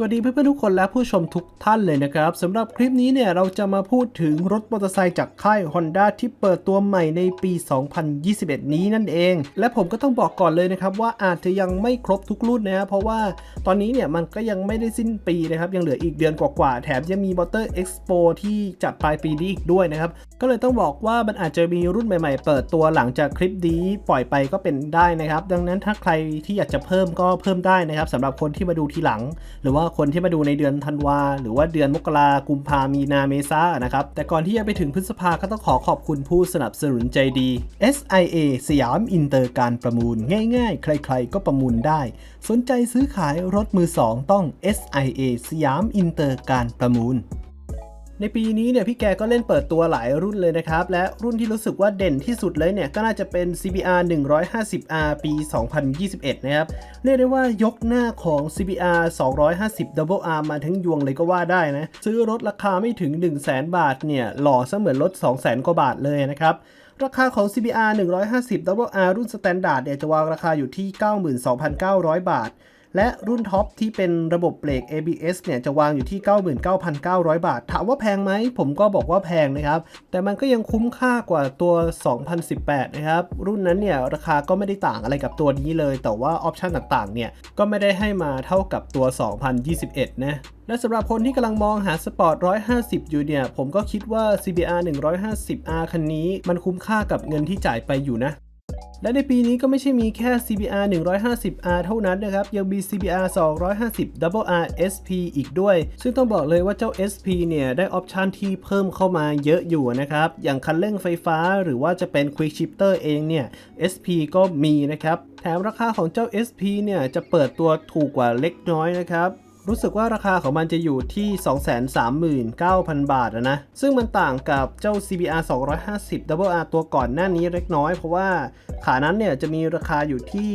สวัสดีเพื่อนๆทุกคนและผู้ชมทุกท่านเลยนะครับสำหรับคลิปนี้เนี่ยเราจะมาพูดถึงรถมอเตอร์ไซค์จากค่าย Honda ที่เปิดตัวใหม่ในปี 2021 นี้นั่นเอง และผมก็ต้องบอกก่อนเลยนะครับว่าอาจจะยังไม่ครบทุกรุ่นนะเพราะว่าตอนนี้เนี่ยมันก็ยังไม่ได้สิ้นปีนะครับยังเหลืออีกเดือนกว่าๆแถมยังมี Motor Expo ที่จัดปลายปีนี้อีกด้วยนะครับก็เลยต้องบอกว่ามันอาจจะมีรุ่นใหม่ ๆ เปิดตัวหลังจากคลิปนี้ปล่อยไปก็เป็นได้นะครับดังนั้นถ้าใครที่อยากจะเพิ่มก็เพิ่มได้นะครับสำหรับคนที่มาดูทีหลัง หรือว่าคนที่มาดูในเดือนธันวาหรือว่าเดือนมกรากุมภามีนาเมษานะครับ แต่ก่อนที่จะไปถึงพฤษภาก็ต้องขอขอบคุณผู้สนับสนุนใจดี SIA สยามอินเตอร์การประมูลง่าย ๆ ใครๆ ก็ประมูลได้ สนใจซื้อขายรถมือสองต้อง SIA สยามอินเตอร์การประมูล ในปีนี้เนี่ยพี่แกก็เล่นเปิดตัวหลายรุ่นเลยนะครับ และรุ่นที่รู้สึกว่าเด่นที่สุดเลยเนี่ย ก็น่าจะเป็น CBR 150R ปี 2021 นะครับ เรียกได้ว่ายกหน้าของ CBR 250 Double R มาทั้งยวงเลยก็ว่าได้นะ ซื้อรถราคาไม่ถึง 1 0 0 0 0 0 บาทเนี่ย หล่อเสมือนรถ 200,000 กว่าบาทเลยนะครับราคาของ CBR 150 Double R รุ่น Standard เนี่ยจะวางราคาอยู่ที่ 92,900 บาท และรุ่นท็อปที่เป็นระบบเบรก ABS เนี่ยจะวางอยู่ที่ 99,900 บาท ถามว่าแพงไหม ผมก็บอกว่าแพงนะครับ แต่มันก็ยังคุ้มค่ากว่าตัว 2018 นะครับ รุ่นนั้นเนี่ยราคาก็ไม่ได้ต่างอะไรกับตัวนี้เลย แต่ว่าออปชันต่างๆ เนี่ยก็ไม่ได้ให้มาเท่ากับตัว 2021 นะและสำหรับคนที่กำลังมองหาสปอร์ต 150 อยู่เนี่ย ผมก็คิดว่า CBR 150R คันนี้ มันคุ้มค่ากับเงินที่จ่ายไปอยู่นะ และในปีนี้ก็ไม่ใช่มีแค่ CBR 150R เท่านั้นนะครับ ยังมี CBR 250 Double R SP อีกด้วย ซึ่งต้องบอกเลยว่าเจ้า SP เนี่ย ได้ออปชันที่เพิ่มเข้ามาเยอะอยู่นะครับ อย่างคันเร่งไฟฟ้าหรือว่าจะเป็น Quick Shifter เองเนี่ย SP ก็มีนะครับ แถมราคาของเจ้า SP เนี่ย จะเปิดตัวถูกกว่าเล็กน้อยนะครับ รู้สึกว่าราคาของมันจะอยู่ที่ 239,000 บาทนะ ซึ่งมันต่างกับเจ้า CBR 250 Double R ตัวก่อนหน้านี้เล็กน้อย เพราะว่าขานั้นเนี่ยจะมีราคาอยู่ที่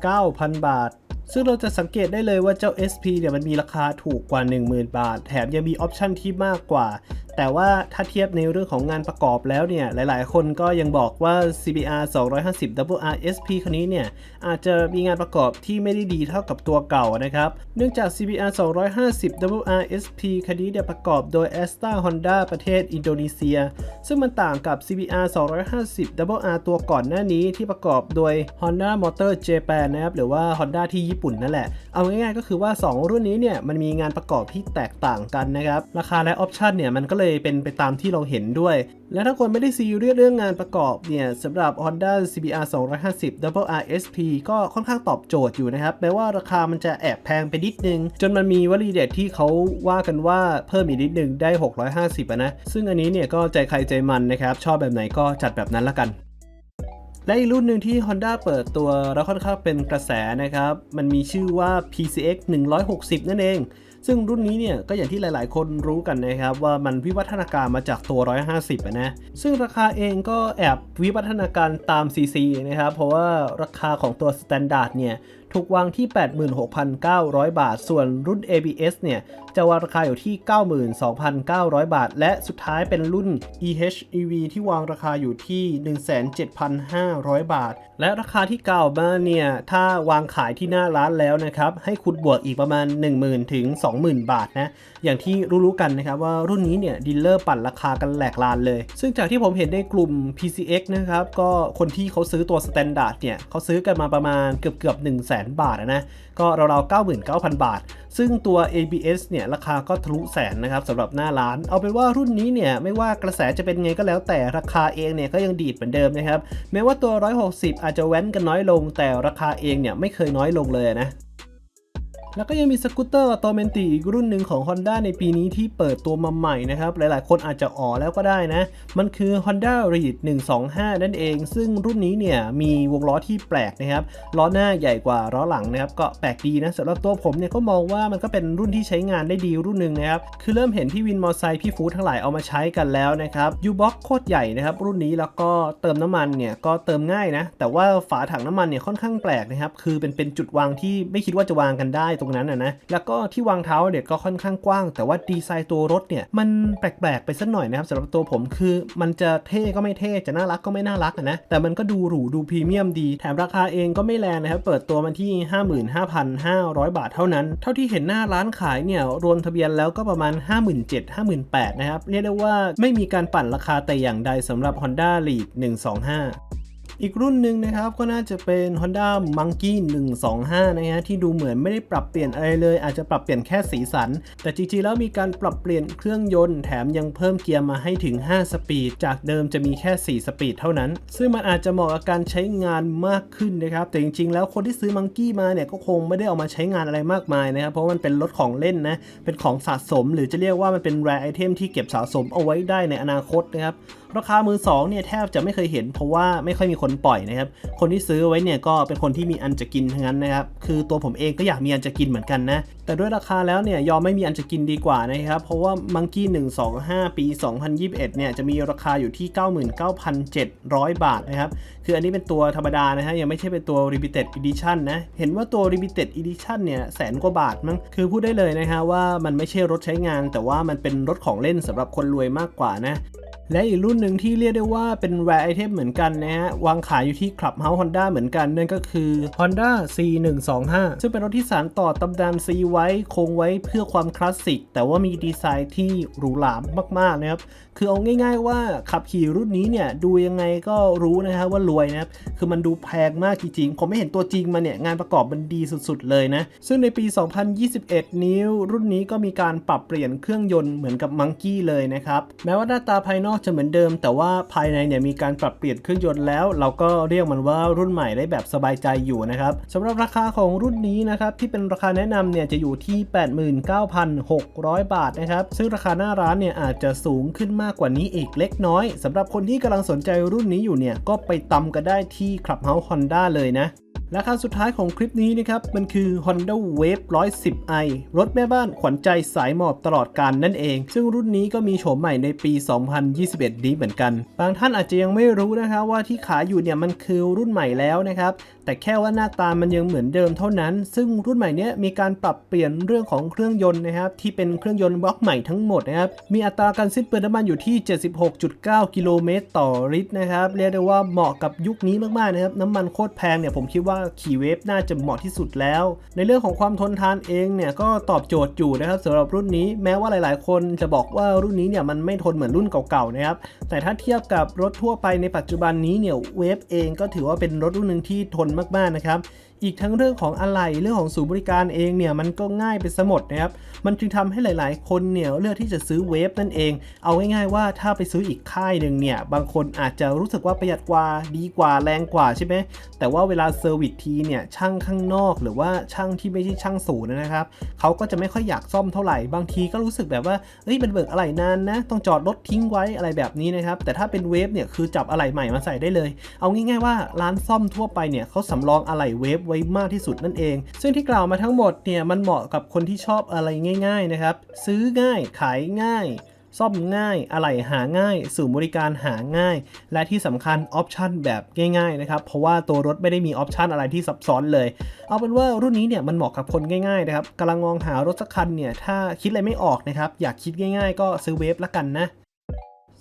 249,000 บาทซึ่งเราจะสังเกตได้เลยว่าเจ้า SP เนี่ยมันมีราคาถูกกว่า 10,000 บาท แถมยังมีออปชันที่มากกว่า แต่ว่าถ้าเทียบในเรื่องของงานประกอบแล้วเนี่ย หลายๆ คนก็ยังบอกว่า CBR 250 Double R SP คันนี้เนี่ย อาจจะมีงานประกอบที่ไม่ได้ดีเท่ากับตัวเก่านะครับ เนื่องจาก CBR 250 Double R SP คันนี้เนี่ยประกอบโดย Asta Honda ประเทศอินโดนีเซีย ซึ่งมันต่างกับ CBR 250 Double R ตัวก่อนหน้านี้ที่ประกอบโดย Honda Motor Japan นะครับ หรือว่า Honda ที่ญี่ปุ่นนั่นแหละ เอาง่ายๆก็คือว่า 2 รุ่นนี้เนี่ยมันมีงานประกอบที่แตกต่างกันนะครับ ราคาและออปชันเนี่ยมันก็เลยเป็นไปตามที่เราเห็นด้วย และถ้าคนไม่ได้ซีเรียสเรื่องงานประกอบเนี่ยสำหรับ Honda CBR 250 Double R SP ก็ค่อนข้างตอบโจทย์อยู่นะครับแม้ว่าราคามันจะแอบแพงไปนิดนึง จนมันมีวลีเด็ดที่เขาว่ากันว่าเพิ่มอีกนิดนึงได้ 650อะนะซึ่งอันนี้เนี่ยก็ใจใครใจมันนะครับชอบแบบไหนก็จัดแบบนั้นละกันและอีกรุ่นหนึ่งที่ Honda เปิดตัวแล้วค่อนข้างเป็นกระแสนะครับ มันมีชื่อว่า PCX 160 นั่นเอง ซึ่งรุ่นนี้เนี่ยก็อย่างที่หลาย ๆ คนรู้กันนะครับว่ามันวิวัฒนาการมาจากตัว 150อะนะ ซึ่งราคาเองก็แอบวิวัฒนาการตาม CC นะครับ เพราะว่าราคาของตัวสแตนดาร์ดเนี่ยถูกวางที่ 86,900 บาท ส่วนรุ่น ABS เนี่ยจะวางราคาอยู่ที่ 92,900 บาท และสุดท้ายเป็นรุ่น EHEV ที่วางราคาอยู่ที่ 17,500 บาท และราคาที่กล่าวมาเนี่ยถ้าวางขายที่หน้าร้านแล้วนะครับให้คุณบวกอีกประมาณ 10,000ถึง20,000 บาทนะอย่างที่รู้ๆกันนะครับว่ารุ่นนี้เนี่ยดีลเลอร์ปั่นราคากันแหลกลานเลย ซึ่งจากที่ผมเห็นในกลุ่ม PCX นะครับก็คนที่เขาซื้อตัว Standard เนี่ยเขาซื้อกันมาประมาณเกือบเกือบ1 0 0 0 0นบาทนะ ก็ราวๆ99,000 บาท ซึ่งตัว ABS เนี่ยราคาก็ทะลุแสนนะครับสำหรับหน้าร้าน เอาเป็นว่ารุ่นนี้เนี่ยไม่ว่ากระแสจะเป็นไงก็แล้วแต่ราคาเองเนี่ยก็ยังดีดเหมือนเดิมนะครับแม้ว่าตัว 160 อาจจะแว้นกันน้อยลง แต่ราคาเองเนี่ยไม่เคยน้อยลงเลยนะ แล้วก็ยังมีสกูตเตอร์ออโตเมนติอีกรุ่นหนึ่งของ Honda ในปีนี้ที่เปิดตัวมาใหม่นะครับ หลายๆ คนอาจจะอ๋อแล้วก็ได้นะ มันคือ Honda Reed 125 นั่นเอง ซึ่งรุ่นนี้เนี่ยมีวงล้อที่แปลกนะครับ ล้อหน้าใหญ่กว่าล้อหลังนะครับ ก็แปลกดีนะสำหรับตัวผมเนี่ยก็มองว่ามันก็เป็นรุ่นที่ใช้งานได้ดีรุ่นหนึ่งนะครับ คือเริ่มเห็นพี่วินมอเตอร์ไซค์พี่ฟูดทั้งหลายเอามาใช้กันแล้วนะครับยูบ็อกโคตรใหญ่นะครับรุ่นนี้แล้วก็เติมน้ำมันเนี่ยก็เติมง่ายนะแต่ว่าฝาถังน้ำมันเนี่ยค่อนข้างแปลกนะครับคือเป็นเป็นจุดวางที่ไม่คิดว่าจะวางกันได้ตรงนั้นนะนะแล้วก็ที่วางเท้าเนี่ยก็ค่อนข้างกว้าง แต่ว่าดีไซน์ตัวรถเนี่ยมันแปลกๆไปสักหน่อยนะครับสำหรับตัวผมคือมันจะเท่ก็ไม่เท่จะน่ารักก็ไม่น่ารักนะแต่มันก็ดูหรูดูพรีเมียมดี แถมราคาเองก็ไม่แรงนะครับเปิดตัวมันที่ 55,500 บาทเท่านั้น เท่าที่เห็นหน้าร้านขายเนี่ยรวมทะเบียนแล้วก็ประมาณ 57,000-58,000นะครับเรียกได้ว่าไม่มีการปั่นราคาแต่อย่างใดสำหรับ Honda Lead 125 อีกรุ่นหนึ่งนะครับก็น่าจะเป็น Honda Monkey 125 นะฮะที่ดูเหมือนไม่ได้ปรับเปลี่ยนอะไรเลย อาจจะปรับเปลี่ยนแค่สีสัน แต่จริงๆแล้วมีการปรับเปลี่ยนเครื่องยนต์แถมยังเพิ่มเกียร์มาให้ถึง 5 สปีด จากเดิมจะมีแค่ 4 สปีดเท่านั้น ซึ่งมันอาจจะเหมาะกับการใช้งานมากขึ้นนะครับ แต่จริงๆ แล้วคนที่ซื้อ Monkey มาเนี่ยก็คงไม่ได้เอามาใช้งานอะไรมากมายนะครับ เพราะมันเป็นรถของเล่นนะ เป็นของสะสม หรือจะเรียกว่ามันเป็น rare item ที่เก็บสะสมเอาไว้ได้ในอนาคตนะครับราคามือสองเนี่ยแทบจะไม่เคยเห็นเพราะว่าไม่ค่อยมีคนปล่อยนะครับ คนที่ซื้อไว้เนี่ยก็เป็นคนที่มีอันจะกินทั้งนั้นนะครับ คือตัวผมเองก็อยากมีอันจะกินเหมือนกันนะ แต่ด้วยราคาแล้วเนี่ยยอมไม่มีอันจะกินดีกว่านะครับ เพราะว่า Monkey 125 ปี 2021 เนี่ยจะมีราคาอยู่ที่ 99,700 บาทนะครับ คืออันนี้เป็นตัวธรรมดานะฮะยังไม่ใช่เป็นตัว Limited Edition นะ เห็นว่าตัว Limited Edition เนี่ยแสนกว่าบาทมั้ง คือพูดได้เลยนะฮะว่ามันไม่ใช่รถใช้งาน แต่ว่ามันเป็นรถของเล่นสำหรับคนรวยมากกว่านะ และอีกรุ่นหนึ่งที่เรียกได้ว่าเป็น rare item เหมือนกันนะฮะ วางขายอยู่ที่ Clubhouse Honda เหมือนกัน นั่นก็คือ Honda C125 ซึ่งเป็นรถที่สานต่อตำนาน C ไว้คงไว้เพื่อความคลาสสิก แต่ว่ามีดีไซน์ที่หรูหรามากๆนะครับ คือเอาง่าย ๆ ว่าขับขี่รุ่นนี้เนี่ยดูยังไงก็รู้นะครับว่ารวยนะครับคือมันดูแพงมากจริงๆ ผมไม่เห็นตัวจริงมาเนี่ยงานประกอบมันดีสุดๆเลยนะซึ่งในปี 2021นี้วรุ่นนี้ก็มีการปรับเปลี่ยนเครื่องยนต์เหมือนกับ Monkey เลยนะครับแม้ว่าหน้าตาภายนอกจะเหมือนเดิม แต่ว่าภายในเนี่ยมีการปรับเปลี่ยนเครื่องยนต์แล้ว เราก็เรียกมันว่ารุ่นใหม่ได้แบบสบายใจอยู่นะครับสำหรับราคาของรุ่นนี้นะครับที่เป็นราคาแนะนำเนี่ยจะอยู่ที่ 89,600 บาทนะครับซึ่งราคาหน้าร้านเนี่ยอาจจะสูงขึ้นมากกว่านี้อีกเล็กน้อยสำหรับคนที่กำลังสนใจรุ่นนี้อยู่เนี่ยก็ไปตำกันได้ที่ Clubhouse Honda เลยนะ และคันสุดท้ายของคลิปนี้นะครับ มันคือ Honda Wave 110i รถแม่บ้านขวัญใจสายหมอบตลอดการนั่นเอง ซึ่งรุ่นนี้ก็มีโฉมใหม่ในปี 2021 นี้เหมือนกัน บางท่านอาจจะยังไม่รู้นะครับว่าที่ขายอยู่เนี่ยมันคือรุ่นใหม่แล้วนะครับ แต่แค่ว่าหน้าตามันยังเหมือนเดิมเท่านั้น ซึ่งรุ่นใหม่นี้มีการปรับเปลี่ยนเรื่องของเครื่องยนต์นะครับที่เป็นเครื่องยนต์บล็อกใหม่ทั้งหมดนะครับมีอัตราการสิ้นเปลืองน้ำมันอยู่ที่ 76.9 กิโลเมตรต่อลิตรนะครับเรียกได้ว่าเหมาะกับยุคนี้มากๆนะครับน้ำมันโคตรแพงเนี่ยผมคิดว่าขี่เวฟน่าจะเหมาะที่สุดแล้ว ในเรื่องของความทนทานเองเนี่ยก็ตอบโจทย์อยู่นะครับสำหรับรุ่นนี้แม้ว่าหลาย ๆ คนจะบอกว่ารุ่นนี้เนี่ยมันไม่ทนเหมือนรุ่นเก่าๆนะครับแต่ถ้าเทียบกับรถทั่วไปในปัจจุบันนี้เนี่ยเวฟเองก็ถือว่าเป็นรถรุ่นหนึ่งที่ทนมากๆนะครับ อีกทั้งเรื่องของอะไหล่เรื่องของศูนย์บริการเองเนี่ยมันก็ง่ายไปสมดนะครับ มันจึงทำให้หลาย ๆ คนเนี่ยเลือกที่จะซื้อเวฟนั่นเอง เอาง่าย ๆ ว่าถ้าไปซื้ออีกค่ายหนึ่งเนี่ยบางคนอาจจะรู้สึกว่าประหยัดกว่าดีกว่าแรงกว่าใช่ไหมแต่ว่าเวลาเซอร์วิสทีเนี่ยช่างข้างนอกหรือว่าช่างที่ไม่ใช่ช่างศูนย์นะครับเขาก็จะไม่ค่อยอยากซ่อมเท่าไหร่บางทีก็รู้สึกแบบว่าเอ้ยมันเบิกอะไหล่นานนะต้องจอดรถทิ้งไว้อะไรแบบนี้นะครับแต่ถ้าเป็นเวฟเนี่ยคือจับอะไหล่ใหม่มาใส่ได้เลย เอาง่าย ๆ ว่าร้านซ่อมทั่วไปเนี่ยเขาสำรองอะไหล่เวฟไว้มากที่สุดนั่นเอง ซึ่งที่กล่าวมาทั้งหมดเนี่ยมันเหมาะกับคนที่ชอบอะไรง่าย ๆนะครับ ซื้อง่ายขายง่ายซ่อมง่าย อะไหล่หาง่ายสู่นย์บริการหาง่าย และที่สำคัญออปชันแบบง่ายๆนะครับ เพราะว่าตัวรถไม่ได้มีออปชันอะไรที่ซับซ้อนเลย เอาเป็นว่ารุ่นนี้เนี่ยมันเหมาะกับคนง่ายๆนะครับกำลังมองหารถสักคันเนี่ยถ้าคิดอะไรไม่ออกนะครับ อยากคิดง่าย ๆ ก็ซื้อเวฟละกันนะ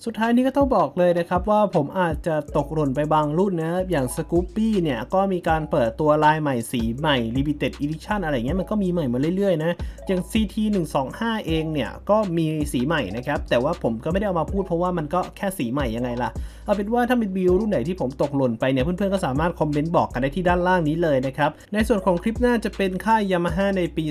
สุดท้ายนี้ก็ต้องบอกเลยนะครับว่าผมอาจจะตกหล่นไปบางรุ่นนะอย่าง Scoopy เนี่ยก็มีการเปิดตัวลายใหม่สีใหม่ Limited Edition อะไรเงี้ยมันก็มีใหม่มาเรื่อยๆนะอย่าง CT 125เองเนี่ยก็มีสีใหม่นะครับแต่ว่าผมก็ไม่ได้เอามาพูดเพราะว่ามันก็แค่สีใหม่ยังไงล่ะ เอาเป็นว่าถ้ามีบิลรุ่นไหนที่ผมตกหล่นไปเนี่ยเพื่อนๆก็สามารถคอมเมนต์บอกกันได้ที่ด้านล่างนี้เลยนะครับในส่วนของคลิปหน้าจะเป็นค่าย Yamaha ในปี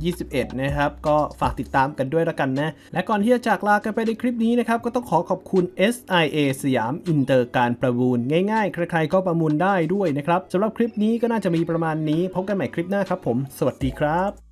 2021 นะครับก็ฝากติดตามกันด้วยละกันนะและก่อนที่จะจากลากันไปในคลิปนี้นะครับก็ต้องขอขอบคุณ SIA สยามอินเตอร์การประมูลง่ายๆ ใครๆก็ประมูลได้ด้วยนะครับสำหรับคลิปนี้ก็น่าจะมีประมาณนี้ พบกันใหม่คลิปหน้าครับผม สวัสดีครับ